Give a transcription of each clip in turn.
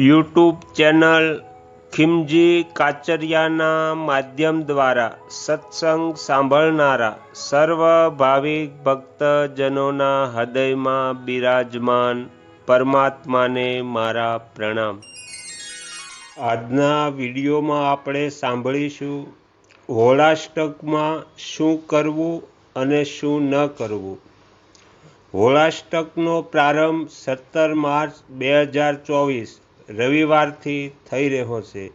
YouTube channel ખિમજી કાચરિયાના માધ્યમ દ્વારા સત્સંગ સાંભળનારા સર્વ ભાવિક ભક્તજનોના હૃદયમાં બિરાજમાન પરમાત્માને મારા પ્રણામ. આજના વિડીયોમાં આપણે સાંભળીશું, હોળાષ્ટકમાં શું કરવું અને શું ન કરવું? હોળાષ્ટકનો પ્રારંભ સત્તર માર્ચ બે હજાર ચોવીસ રવિવારથી થઈ રહ્યો છે.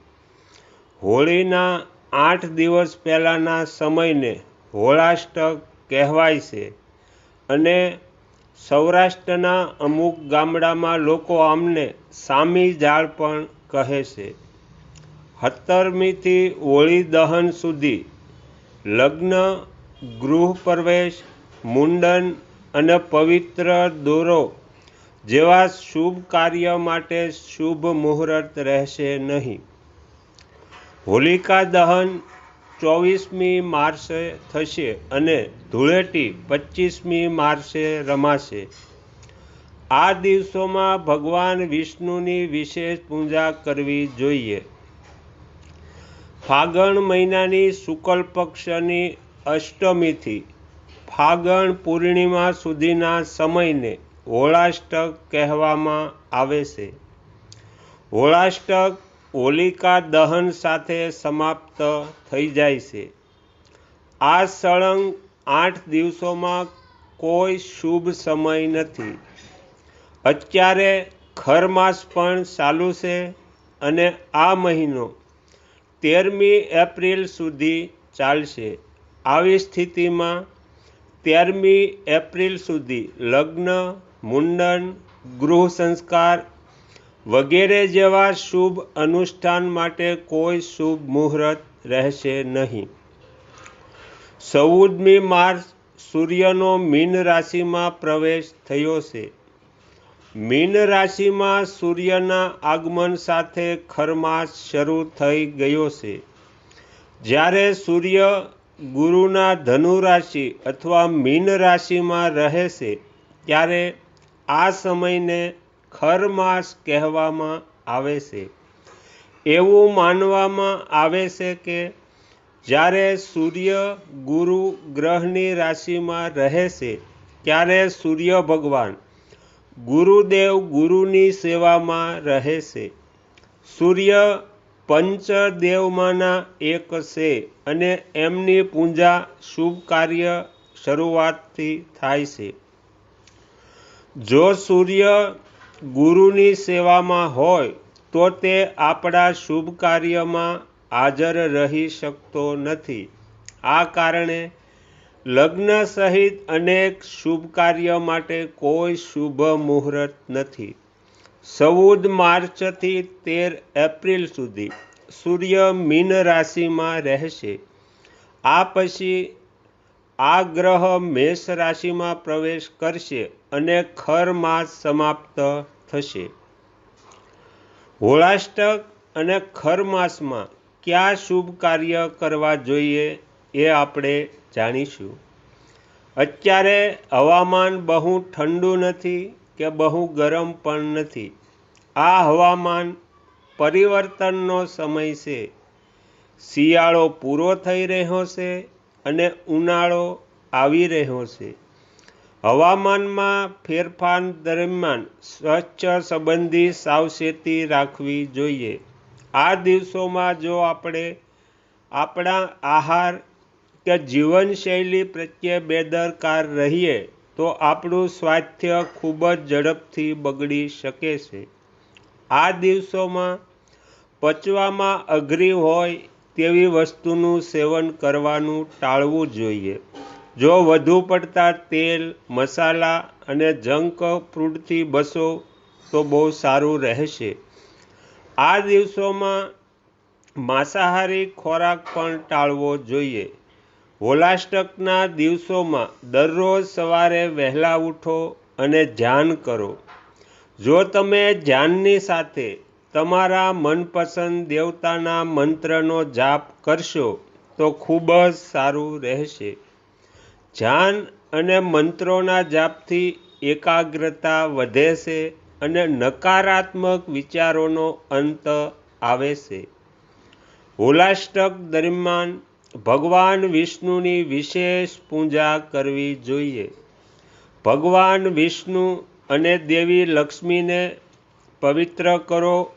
હોળીના આઠ દિવસ પહેલાંના સમયને હોળાષ્ટક કહેવાય છે અને સૌરાષ્ટ્રના અમુક ગામડામાં લોકો આમને સામી જાળ પણ કહે છે. સત્તરમીથી હોળી દહન સુધી લગ્ન ગૃહ પ્રવેશ મુંડન અને પવિત્ર દોરો જેવા શુભ કાર્ય માટે શુભ મુહૂર્ત રહેશે નહીં. હોલિકા દહન ચોવીસમી માર્ચે થશે અને ધૂળેટી પચીસમી માર્ચે રમાશે. આ દિવસોમાં ભગવાન વિષ્ણુની વિશેષ પૂજા કરવી જોઈએ. ફાગણ મહિનાની શુક્લ પક્ષની અષ્ટમીથી ફાગણ પૂર્ણિમા સુધીના સમયને હોળાષ્ટક કહેવામાં આવે છે. હોળાષ્ટક હોલિકા દહન સાથે સમાપ્ત થઈ જાય છે. આ સળંગ આઠ દિવસોમાં કોઈ શુભ સમય નથી. અત્યારે ખરમાસ પણ ચાલુ છે અને આ મહિનો તેરમી એપ્રિલ સુધી ચાલશે. આવી સ્થિતિમાં તેરમી એપ્રિલ સુધી લગ્ન મુંડન, ગૃહ સંસ્કાર વગેરે જેવા શુભ અનુષ્ઠાન માટે કોઈ શુભ મુહૂર્ત રહેશે નહીં. ચૌદમી માર્ચ સૂર્યનો મીન રાશિમાં પ્રવેશ થયો છે. મીન રાશિમાં સૂર્યના આગમન સાથે ખરમાસ શરૂ થઈ ગયો છે. જ્યારે સૂર્ય ગુરુના ધનુ રાશિ અથવા મીન રાશિમાં રહે છે, ત્યારે આ સમયને ખરમાસ કહેવામાં આવે છે. એવું માનવામાં આવે છે કે જ્યારે સૂર્ય ગુરુ ગ્રહની રાશિમાં રહે છે, ત્યારે સૂર્ય ભગવાન ગુરુદેવ ગુરુની સેવામાં રહે છે. સૂર્ય પંચદેવમાંના એક છે અને એમની પૂજા શુભ કાર્ય શરૂઆતથી થાય છે. જો સૂર્ય ગુરુની સેવામાં હોય, તો તે આપણા શુભ કાર્યમાં હાજર રહી શકતો નથી. આ કારણે લગ્ન સહિત અનેક શુભ કાર્ય માટે કોઈ શુભ મુહૂર્ત નથી. ચૌદ માર્ચથી તેર એપ્રિલ સુધી સૂર્ય મીન રાશિમાં રહેશે. આ પછી આ ગ્રહ મેષ રાશિમાં પ્રવેશ કરશે અને ખર માસ સમાપ્ત થશે. હોળાષ્ટક અને ખર માસમાં કયા શુભ કાર્ય કરવા જોઈએ એ આપણે જાણીશું. અત્યારે હવામાન બહુ ઠંડુ નથી કે બહુ ગરમ પણ નથી. આ હવામાન પરિવર્તનનો સમય છે. શિયાળો પૂરો થઈ રહ્યો છે અને ઉનાળો આવી રહ્યો છે. હવામાનમાં ફેરફાર દરમિયાન સ્વચ્છ સંબંધી સાવચેતી રાખવી જોઈએ. આ દિવસોમાં જો આપણે આપણા આહાર કે જીવનશૈલી પ્રત્યે બેદરકાર રહીએ, તો આપણું સ્વાસ્થ્ય ખૂબ જ ઝડપથી બગડી શકે છે. આ દિવસોમાં પચવામાં અઘરી હોય તેવી વસ્તુનું સેવન કરવાનું ટાળવું જોઈએ. જો વધુ પડતા તેલ, મસાલા અને જંક ફૂડથી બસો તો બહુ સારું રહેશે. આ દિવસોમાં માંસાહારી ખોરાક પણ ટાળવો જોઈએ. હોલાષ્ટકના દિવસોમાં દરરોજ સવારે વહેલા ઉઠો અને ધ્યાન કરો. જો તમે ધ્યાનની સાથે તમારા મનપસંદ દેવતાના મંત્રનો જાપ કરશો તો ખૂબ જ સારું રહેશે. ધ્યાન અને મંત્રોના જાપથી એકાગ્રતા વધે છે અને નકારાત્મક વિચારોનો અંત આવે છે. હોલાષ્ટક દરમિયાન ભગવાન વિષ્ણુની વિશેષ પૂજા કરવી જોઈએ. ભગવાન વિષ્ણુ અને દેવી લક્ષ્મીને પવિત્ર કરો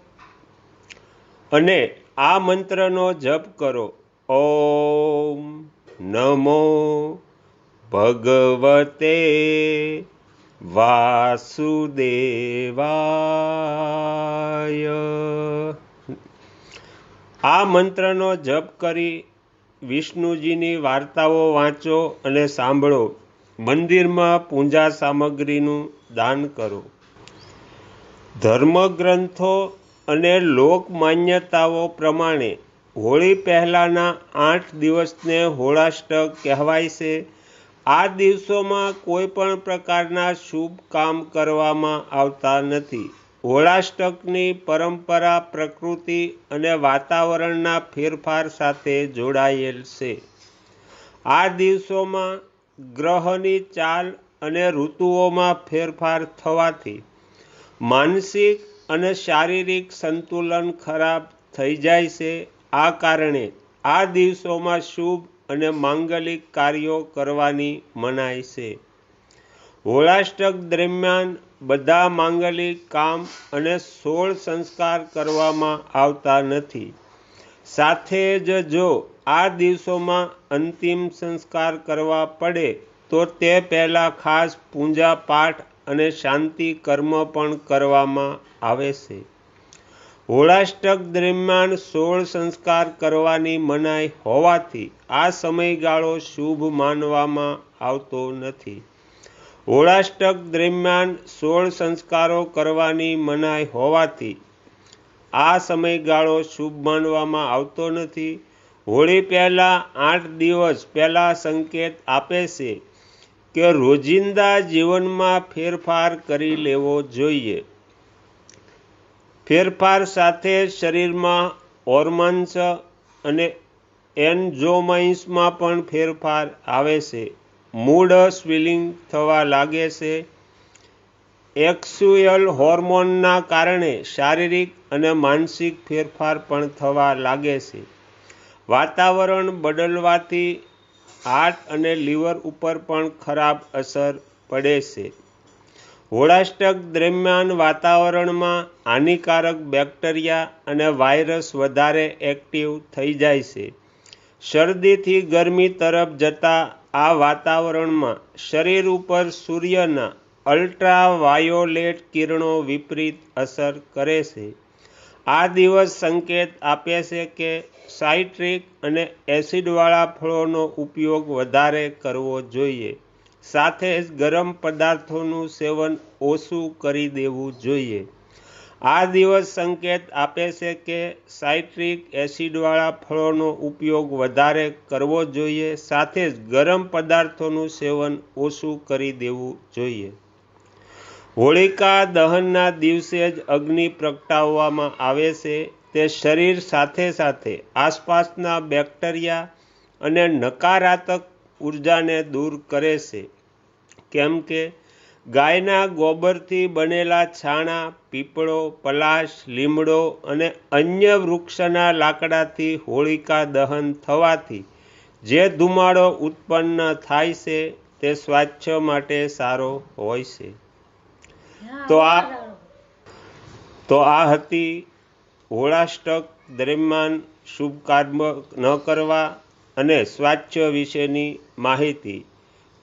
અને આ મંત્રનો જપ કરો. ઓમ નમો ભગવતે વાસુદેવાય. આ મંત્રનો જપ કરી વિષ્ણુજીની વાર્તાઓ વાંચો અને સાંભળો. મંદિરમાં પૂજા સામગ્રીનું દાન કરો. ધર્મગ્રંથો અને લોક માન્યતાઓ પ્રમાણે હોળી પહેલાંના આઠ દિવસને હોળાષ્ટક કહેવાય છે. આ દિવસોમાં કોઈ પણ પ્રકારના શુભ કામ કરવામાં આવતા નથી. હોળાષ્ટકની પરંપરા, પ્રકૃતિ અને વાતાવરણના ફેરફાર સાથે જોડાયેલ છે. આ દિવસોમાં ગ્રહની ચાલ અને ઋતુઓમાં ફેરફાર થવાથી માનસિક અને શારીરિક સંતુલન ખરાબ થઈ જાય છે. આ કારણે આ દિવસોમાં શુભ અને માંગલિક કાર્યો કરવાની મનાય છે. હોળાષ્ટક દરમિયાન બધા માંગલિક કામ અને સોળ સંસ્કાર કરવામાં આવતા નથી. સાથે જ જો આ દિવસોમાં અંતિમ સંસ્કાર કરવા પડે, તો તે પહેલાં ખાસ પૂજા પાઠ અને શાંતિ કર્મ પણ કરવામાં આવે છે. હોળાષ્ટક દરમિયાન સોળ સંસ્કાર કરવાની મનાઈ હોવાથી આ સમયગાળો શુભ માનવામાં આવતો નથી. હોળાષ્ટક દરમિયાન સોળ સંસ્કારો કરવાની મનાઈ હોવાથી આ સમયગાળો શુભ માનવામાં આવતો નથી. હોળી પહેલાં આઠ દિવસ પહેલાં સંકેત આપે છે કે રોજિંદા જીવનમાં ફેરફાર કરી લેવો જોઈએ. ફેરફાર સાથે શરીરમાં હોર્મોન્સ અને એન્ઝોમાઇન્સમાં પણ ફેરફાર આવે છે. મૂડ સ્વિલિંગ થવા લાગે છે. એક્સ્યુઅલ હોર્મોનના કારણે શારીરિક અને માનસિક ફેરફાર પણ થવા લાગે છે. વાતાવરણ બદલવાથી હાર્ટ અને લીવર ઉપર પણ ખરાબ અસર પડે છે. હોળાષ્ટક દરમિયાન વાતાવરણમાં હાનિકારક બેક્ટેરિયા અને વાયરસ વધારે એક્ટિવ થઈ જાય છે. શરદીથી ગરમી તરફ જતા આ વાતાવરણમાં શરીર ઉપર સૂર્યના અલ્ટ્રાવાયોલેટ કિરણો વિપરીત અસર કરે છે. આ દિવસ સંકેત આપે છે કે સાઇટ્રિક અને એસિડવાળા ફળોનો ઉપયોગ વધારે કરવો જોઈએ. સાથે જ ગરમ પદાર્થોનું સેવન ઓછું કરી દેવું જોઈએ. આ દિવસ સંકેત આપે છે કે સાઇટ્રિક એસિડવાળા ફળોનો ઉપયોગ વધારે કરવો જોઈએ. સાથે જ ગરમ પદાર્થોનું સેવન ઓછું કરી દેવું જોઈએ. હોળિકા દહનના દિવસે જ અગ્નિ પ્રગટાવવામાં આવે છે. તે શરીર સાથે સાથે આસપાસના બેક્ટેરિયા અને નકારાત્મક ઉર્જાને દૂર કરે છે. કેમ કે ગાયના ગોબરથી બનેલા છાણા, પીપળો, પલાશ, લીમડો અને અન્ય વૃક્ષના લાકડાથી હોળિકા દહન થવાથી જે ધુમાડો ઉત્પન્ન થાય છે તે સ્વાસ્થ્ય માટે સારો હોય છે. તો આ તો આ હતી હોળાષ્ટક દરમિયાન શુભ કર્મ ન કરવા અને સ્વાસ્થ્ય વિશેની માહિતી.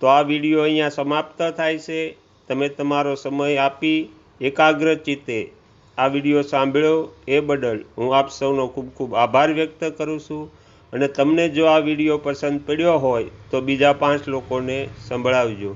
તો આ વીડિયો અહીંયા સમાપ્ત થાય છે. તમે તમારો સમય આપી એકાગ્ર ચિત્તે આ વીડિયો સાંભળ્યો એ બદલ હું આપ સૌનો ખૂબ ખૂબ આભાર વ્યક્ત કરું છું. અને તમને જો આ વીડિયો પસંદ પડ્યો હોય તો બીજા પાંચ લોકોને સંભળાવજો.